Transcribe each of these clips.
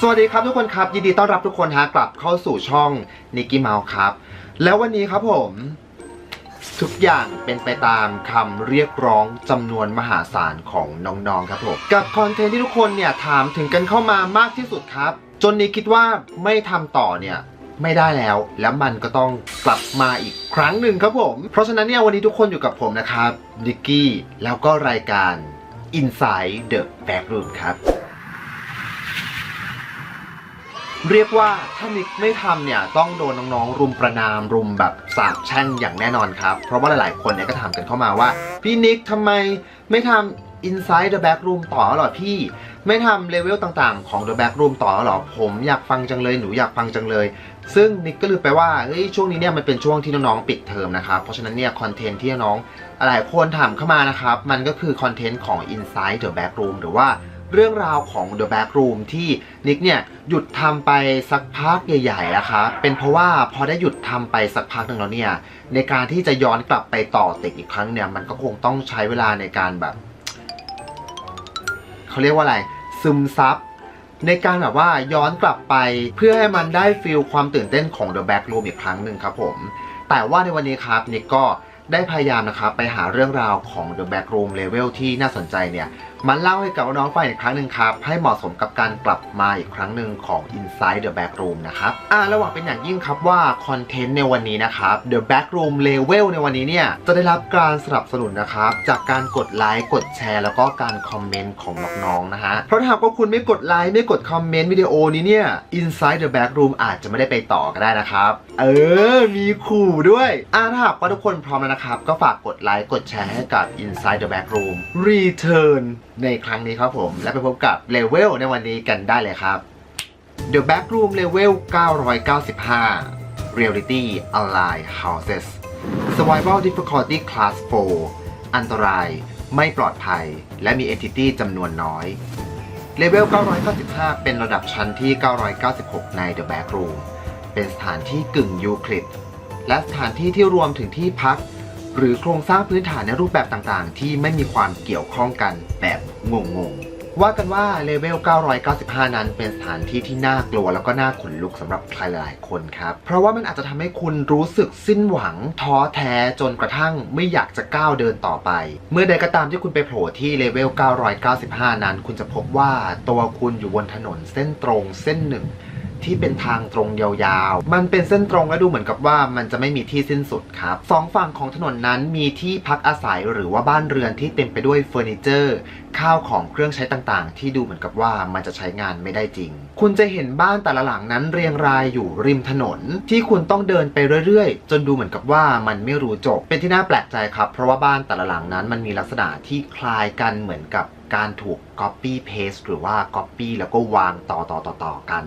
สวัสดีครับทุกคนครับยินดีต้อนรับทุกคนฮะกลับเข้าสู่ช่องนิกกี้เมาส์ครับ แล้ววันนี้ครับผม ทุกอย่างเป็นไปตามคำเรียกร้องจำนวนมหาศาลของน้องๆครับผมกับคอนเทนต์ที่ทุกคนเนี่ยถามถึงกันเข้ามามากที่สุดครับ จนนี้คิดว่าไม่ทำต่อเนี่ยไม่ได้แล้วแล้วมันก็ต้องกลับมาอีกครั้งหนึ่งครับผม เพราะฉะนั้นเนี่ยวันนี้ทุกคนอยู่กับผมนะครับนิกกี้แล้วก็รายการ Inside the Backroom ครับ เรียกว่าถ้านิกไม่ทำเนี่ยต้องโดนน้องๆ รุมประนามรุมแบบสาบแช่งอย่างแน่นอนครับ เพราะว่าหลายๆ คนเนี่ยก็ถามกันเข้ามาว่า พี่นิกทำไมไม่ทำ Inside the Back Room ต่อหรอพี่ ไม่ทำเลเวลต่างๆ ของ The Back Room ต่อหรอผมอยากฟังจังเลยหนูอยากฟังจังเลย ซึ่งนิกก็ลืมไปว่าเฮ้ยช่วงนี้เนี่ยมันเป็นช่วงที่น้องๆปิดเทอมนะครับเพราะฉะนั้นเนี่ยคอนเทนต์ที่น้องหลายคนถามเข้ามานะครับมันก็คือคอนเทนต์ของ Inside the Back Room หรือว่า เรื่องราวของ The Back Room ที่นิกเนี่ยหยุดทำไปสักพักใหญ่ๆแล้วครับเป็นเพราะว่าพอได้หยุดทำไปสักพักหนึ่งแล้วเนี่ยในการที่จะย้อนกลับไปต่อติดอีกครั้งเนี่ยมันก็คงต้องใช้เวลาในการแบบเขาเรียกว่าอะไรซึมซับในการแบบว่าย้อนกลับไปเพื่อให้มันได้ฟีลความตื่นเต้นของ The Back Room อีกครั้งหนึ่งครับผมแต่ว่าในวันนี้ครับนิกก็ได้พยายามนะครับไปหาเรื่องราวของ The Back Room Level ที่น่าสนใจเนี่ยมาเล่าให้กับน้องฟังอีกครั้งหนึ่งครับ ให้เหมาะสมกับการกลับมาอีกครั้งหนึ่งของ Inside the Back Room นะครับอ่าระหว่างเป็นอย่างยิ่งครับว่าคอนเทนต์ในวันนี้นะครับ The Back Room Level ในวันนี้เนี่ย จะได้รับการสนับสนุนนะครับ จากการกดไลค์กดแชร์ แล้วก็การคอมเมนต์ของน้องๆนะฮะเพราะถ้าหากว่าคุณไม่กดไลค์ไม่กดคอมเมนต์วิดีโอนี้เนี่ย Inside the Back Room อาจจะไม่ได้ไปต่อก็ได้นะครับ เออ มีขู่ด้วยอ่าถ้าหากว่าทุกคนพร้อมแล้วนะครับ ก็ฝากกดไลค์กดแชร์ให้กับ Inside the Back Room Return ในครั้งนี้ครับผม และไปพบกับเลเวลในวันนี้กันได้เลยครับ The Backroom Level 995 Reality Allied Houses Survival Difficulty Class 4 อันตราย ไม่ปลอดภัย และมี Entity จำนวนน้อยเลเวล 995 เป็นระดับชั้นที่ 996 ใน The Backroom เป็นสถานที่กึ่งยูคลิดและสถานที่ที่รวมถึงที่พัก หรือโครงสร้างพื้นฐานในรูปแบบต่างๆ ที่ไม่มีความเกี่ยวข้องกันแบบงงๆว่ากันว่าเลเวล 995 นั้นเป็นสถานที่ที่น่ากลัวแล้วก็น่าขนลุกสำหรับใครหลายๆคนครับ เพราะว่ามันอาจจะทำให้คุณรู้สึกสิ้นหวัง ท้อแท้จนกระทั่งไม่อยากจะก้าวเดินต่อไป เมื่อใดก็ตามที่คุณไปโผล่ที่เลเวล 995 นั้น คุณจะพบว่าตัวคุณอยู่บนถนนเส้นตรงเส้นหนึ่ง ที่เป็นทางตรงยาวๆ มันเป็นเส้นตรงและดูเหมือนกับว่ามันจะไม่มีที่สิ้นสุดครับสองฝั่งของถนนนั้นมีที่พักอาศัยหรือว่าบ้านเรือนที่เต็มไปด้วยเฟอร์นิเจอร์ข้าวของเครื่องใช้ต่างๆ ที่ดูเหมือนกับว่ามันจะใช้งานไม่ได้จริง คุณจะเห็นบ้านแต่ละหลังนั้นเรียงรายอยู่ริมถนน ที่คุณต้องเดินไปเรื่อยๆ จนดูเหมือนกับว่ามันไม่รู้จบ เป็นที่น่าแปลกใจครับ เพราะว่าบ้านแต่ละหลังนั้นมันมีลักษณะที่คล้ายกันเหมือนกับการถูก copy paste หรือว่า copy แล้วก็วางต่อๆๆๆกัน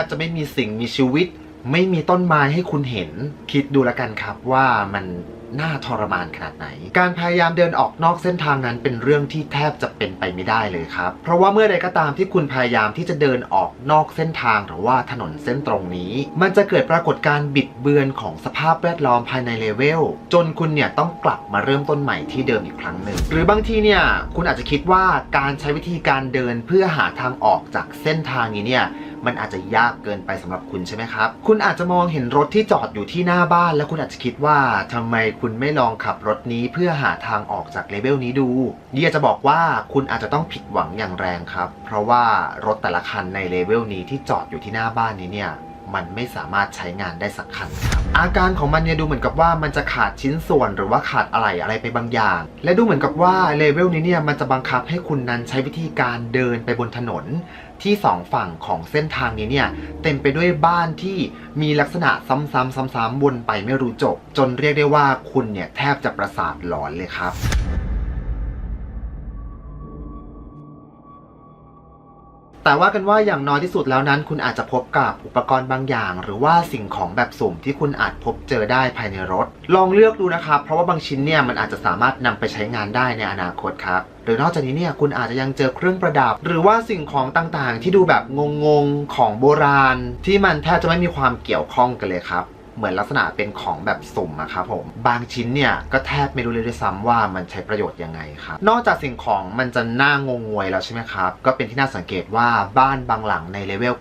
บจะไม่มีสิ่งมีชีวิต ไม่มีต้นไม้ให้คุณเห็น คิดดูแล้วกันครับว่ามันน่าทรมานขนาดไหน การพยายามเดินออกนอกเส้นทางนั้นเป็นเรื่องที่แทบจะเป็นไปไม่ได้เลยครับ เพราะว่าเมื่อใดก็ตามที่คุณพยายามที่จะเดินออกนอกเส้นทางหรือว่าถนนเส้นตรงนี้ มันจะเกิดปรากฏการณ์บิดเบือนของสภาพแวดล้อมภายในเลเวล จนคุณเนี่ยต้องกลับมาเริ่มต้นใหม่ที่เดิมอีกครั้งหนึ่ง หรือบางทีเนี่ยคุณอาจจะคิดว่าการใช้วิธีการเดินเพื่อหาทางออกจากเส้นทางนี้เนี่ย มันอาจจะยากเกินไปสำหรับคุณใช่ไหมครับ คุณอาจจะมองเห็นรถที่จอดอยู่ที่หน้าบ้าน แล้วคุณอาจจะคิดว่าทำไมคุณไม่ลองขับรถนี้เพื่อหาทางออกจากเลเวลนี้ดูเดียจะบอกว่าคุณอาจจะต้องผิดหวังอย่างแรงครับ เพราะว่ารถแต่ละคันในเลเวลนี้ที่จอดอยู่ที่หน้าบ้านนี้เนี่ยมันไม่สามารถใช้งานได้สักคันครับอาการของมันเนี่ยดูเหมือนกับว่ามันจะขาดชิ้นส่วนหรือว่าขาดอะไรอะไรไปบางอย่าง และดูเหมือนกับว่าเลเวลนี้เนี่ยมันจะบังคับให้คุณนั้นใช้วิธีการเดินไปบนถนน ที่สองฝั่งของเส้นทางนี้เนี่ยเต็มไปด้วยบ้านที่มีลักษณะซ้ำๆซ้ำๆวนไปไม่รู้จบ จนเรียกได้ว่าคุณเนี่ยแทบจะประสาทหลอนเลยครับ แต่ว่ากันว่าอย่างน้อยที่สุดแล้วนั้น คุณอาจจะพบกับอุปกรณ์บางอย่าง หรือว่าสิ่งของแบบสุ่มที่คุณอาจพบเจอได้ภายในรถ ลองเลือกดูนะครับ เพราะว่าบางชิ้นเนี่ยมันอาจจะสามารถนำไปใช้งานได้ในอนาคตครับหรือนอกจากนี้เนี่ยคุณอาจจะยังเจอเครื่องประดับ หรือว่าสิ่งของต่างๆ ที่ดูแบบงงๆของโบราณ ที่มันแทบจะไม่มีความเกี่ยวข้องกันเลยครับ เหมือนลักษณะเป็นของแบบสุ่มอะครับผม บางชิ้นเนี่ยก็แทบไม่รู้เลยด้วยซ้ำว่ามันใช้ประโยชน์ยังไงครับ นอกจากสิ่งของมันจะน่างงงวยแล้วใช่ไหมครับ ก็เป็นที่น่าสังเกตว่าบ้านบางหลังในเลเวล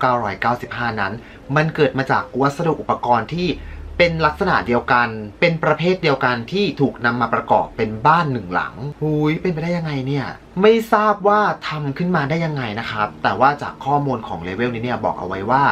995 นั้น มันเกิดมาจากวัสดุอุปกรณ์ที่เป็นลักษณะเดียวกัน เป็นประเภทเดียวกันที่ถูกนำมาประกอบเป็นบ้านหนึ่งหลังหุยเป็นไปได้ยังไงเนี่ยไม่ทราบว่าทำขึ้นมาได้ยังไงนะครับ แต่ว่าจากข้อมูลของเลเวลนี้เนี่ยบอกเอาไว้ว่า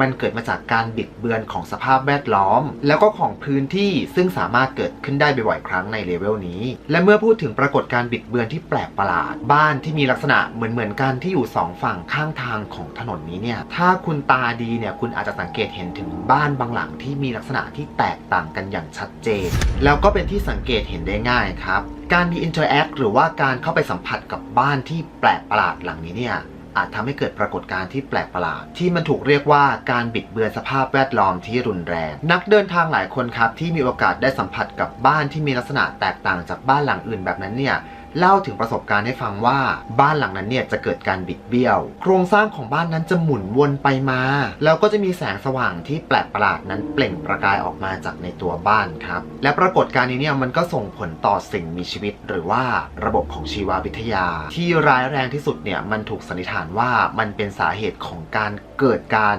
มันเกิดมาจากการบิดเบือนของสภาพแวดล้อม แล้วก็ของพื้นที่ซึ่งสามารถเกิดขึ้นได้บ่อยๆครั้งในเลเวลนี้ และเมื่อพูดถึงปรากฏการบิดเบือนที่แปลกประหลาด บ้านที่มีลักษณะเหมือนๆกันที่อยู่สองฝั่งข้างทางของถนนนี้เนี่ยถ้าคุณตาดีเนี่ยคุณอาจจะสังเกตเห็นถึงบ้านบางหลังที่มีลักษณะที่แตกต่างกันอย่างชัดเจน แล้วก็เป็นที่สังเกตเห็นได้ง่ายครับ การมี interact หรือว่าการเข้าไปสัมผัสกับบ้านที่แปลกประหลาดหลังนี้เนี่ยอาจทำให้เกิดปรากฏการณ์ที่แปลกประหลาด ที่มันถูกเรียกว่าการบิดเบือนสภาพแวดล้อมที่รุนแรง นักเดินทางหลายคนครับที่มีโอกาสได้สัมผัสกับบ้านที่มีลักษณะแตกต่างจากบ้านหลังอื่นแบบนั้นเนี่ย เล่าถึงประสบการณ์ให้ฟังว่าบ้านหลังนั้นเนี่ยจะเกิดการบิดเบี้ยว โครงสร้างของบ้านนั้นจะหมุนวนไปมา แล้วก็จะมีแสงสว่างที่แปลกประหลาดนั้นเปล่งประกายออกมาจากในตัวบ้านครับ และปรากฏการณ์นี้เนี่ยมันก็ส่งผลต่อสิ่งมีชีวิต หรือว่าระบบของชีววิทยา ที่ร้ายแรงที่สุดเนี่ยมันถูกสันนิษฐานว่ามันเป็นสาเหตุของการเกิดการ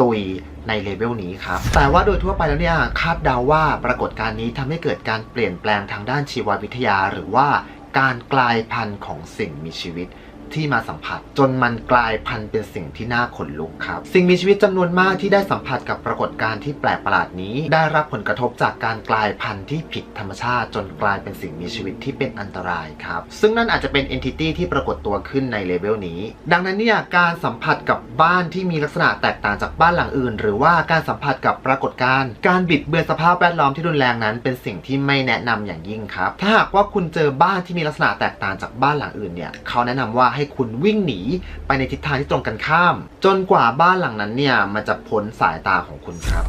ตุยในเลเวลนี้ครับ แต่ว่าโดยทั่วไปแล้วเนี่ย คาดเดาว่าปรากฏการณ์นี้ทำให้เกิดการเปลี่ยนแปลงทางด้านชีววิทยา หรือว่า การกลายพันธุ์ของสิ่งมีชีวิต ที่มาสัมผัส จนมันกลายพันธุ์เป็นสิ่งที่น่าขนลุกครับ สิ่งมีชีวิตจำนวนมากที่ได้สัมผัสกับปรากฏการณ์ที่แปลกประหลาดนี้ ได้รับผลกระทบจากการกลายพันธุ์ที่ผิดธรรมชาติ จนกลายเป็นสิ่งมีชีวิตที่เป็นอันตรายครับซึ่งนั่นอาจจะเป็น entity ที่ปรากฏตัวขึ้นในเลเวลนี้ ดังนั้นเนี่ยการสัมผัสกับบ้านที่มีลักษณะแตกต่างจากบ้านหลังอื่น หรือว่าการสัมผัสกับปรากฏการณ์การบิดเบือนสภาพแวดล้อมที่รุนแรงนั้น เป็นสิ่งที่ไม่แนะนำอย่างยิ่งครับ ถ้าหากว่าคุณเจอบ้านที่มีลักษณะแตกต่างจากบ้านหลังอื่นเนี่ยเขาแนะนำว่าใให้คุณวิ่งหนีไปในทิศทางที่ตรงกันข้าม จนกว่าบ้านหลังนั้นเนี่ยมันจะพ้นสายตาของคุณครับ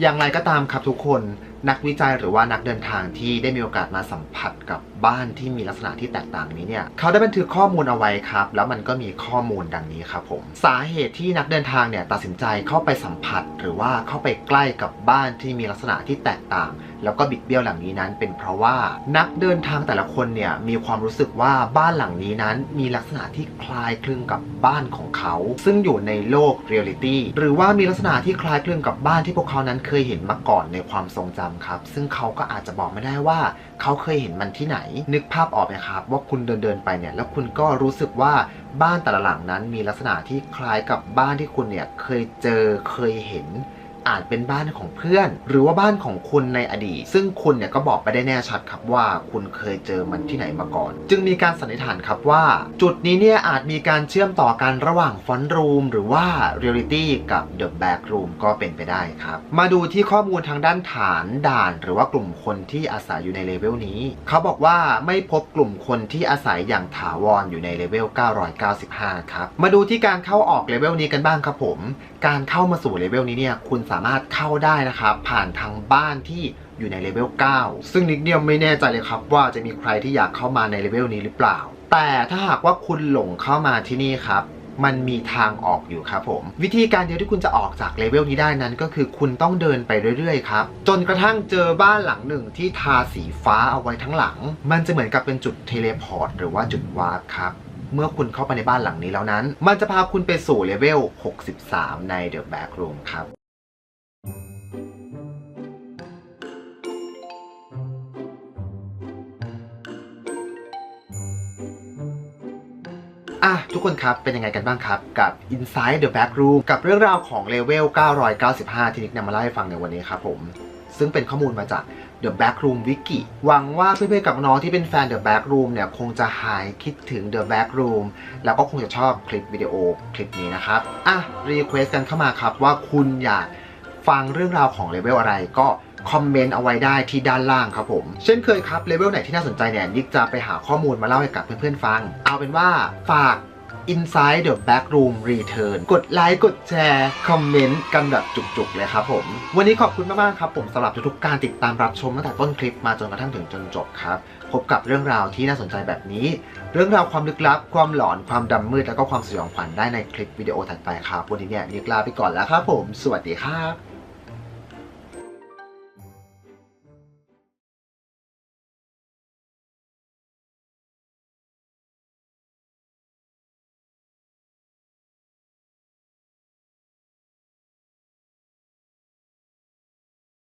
อย่างไรก็ตามครับทุกคนนักวิจัยหรือว่านักเดินทางที่ได้มีโอกาสมาสัมผัสกับ บ้านที่มีลักษณะที่แตกต่างนี้เนี่ยเขาได้บันทึกข้อมูลเอาไว้ครับ แล้วมันก็มีข้อมูลดังนี้ครับผมสาเหตุที่นักเดินทางเนี่ยตัดสินใจเข้าไปสัมผัส หรือว่าเข้าไปใกล้กับบ้านที่มีลักษณะที่แตกต่าง แล้วก็บิดเบี้ยวหลังนี้นั้น เป็นเพราะว่านักเดินทางแต่ละคนเนี่ยมีความรู้สึกว่าบ้านหลังนี้นั้น มีลักษณะที่คล้ายคลึงกับบ้านของเขา ซึ่งอยู่ในโลกเรียลิตี้หรือว่ามีลักษณะที่คล้ายคลึงกับบ้านที่พวกเขานั้นเคยเห็นมาก่อนในความทรงจำครับ ซึ่งเขาก็อาจจะบอกไม่ได้ว่า เขาเคยเห็นมันที่ไหนนึกภาพออกไหมครับว่าคุณเดินเดินไปเนี่ยแล้วคุณก็รู้สึกว่าบ้านแต่ละหลังนั้นมีลักษณะที่คล้ายกับบ้านที่คุณเนี่ยเคยเจอเคยเห็น อาจเป็นบ้านของเพื่อน หรือว่าบ้านของคุณในอดีต ซึ่งคุณเนี่ยก็บอกไปได้แน่ชัดครับว่าคุณเคยเจอมันที่ไหนมาก่อน จึงมีการสันนิษฐานครับว่า จุดนี้เนี่ยอาจมีการเชื่อมต่อกันระหว่างฟอนต์รูมหรือว่าเรียลิตี้กับเดอะแบ็กรูมก็เป็นไปได้ครับ มาดูที่ข้อมูลทางด้านฐานด่าน หรือว่ากลุ่มคนที่อาศัยอยู่ในเลเวลนี้ เขาบอกว่าไม่พบกลุ่มคนที่อาศัยอย่างถาวรอยู่ในเลเวล 995 ครับ มาดูที่การเข้าออกเลเวลนี้กันบ้างครับผม การเข้ามาสู่เลเวลนี้เนี่ยคุณสามารถเข้าได้นะครับ ผ่านทางบ้านที่อยู่ในเลเวล 9 ซึ่งนิกเนี่ยไม่แน่ใจเลยครับว่าจะมีใครที่อยากเข้ามาในเลเวลนี้หรือเปล่า แต่ถ้าหากว่าคุณหลงเข้ามาที่นี่ครับมันมีทางออกอยู่ครับผม วิธีการเดียวที่คุณจะออกจากเลเวลนี้ได้นั้นก็คือคุณต้องเดินไปเรื่อยๆครับ จนกระทั่งเจอบ้านหลังหนึ่งที่ทาสีฟ้าเอาไว้ทั้งหลัง มันจะเหมือนกับเป็นจุดเทเลพอร์ตหรือว่าจุดวาร์ปครับเมื่อคุณเข้าไปในบ้านหลังนี้แล้วนั้น มันจะพาคุณไปสู่เลเวล 63 ใน The Back Room ครับ อะทุกคนครับ เป็นยังไงกันบ้างครับ กับ Inside the Back Room กับเรื่องราวของเลเวล 995 ที่นิกนำมาเล่าให้ฟังในวันนี้ครับผม ซึ่งเป็นข้อมูลมาจาก The Back Room Wiki หวังว่าเพื่อนๆกับน้องที่เป็นแฟน The Back Room เนี่ย คงจะหายคิดถึง The Back Room แล้วก็คงจะชอบคลิปวิดีโอคลิปนี้นะครับ อะรีเควสกันเข้ามาครับว่าคุณอยาก ฟังเรื่องราวของเลเวลอะไรก็คอมเมนต์เอาไว้ได้ที่ด้านล่างครับผม เช่นเคยครับเลเวลไหนที่น่าสนใจเนี่ยนิกจะไปหาข้อมูลมาเล่าให้กับเพื่อนๆฟัง เอาเป็นว่าฝาก Inside the Backroom Return กดไลค์กดแชร์คอมเมนต์กันแบบจุกๆเลยครับผม วันนี้ขอบคุณมากๆครับผมสำหรับทุกๆการติดตามรับชมตั้งแต่ต้นคลิปมาจนกระทั่งถึงจนจบครับ พบกับเรื่องราวที่น่าสนใจแบบนี้ เรื่องราวความลึกลับ ความหลอนความดำมืด แล้วก็ความสยองขวัญได้ในคลิปวิดีโอถัดไปครับ วันนี้เนี่ยนิกลาไปก่อนแล้วครับผม สวัสดีครับ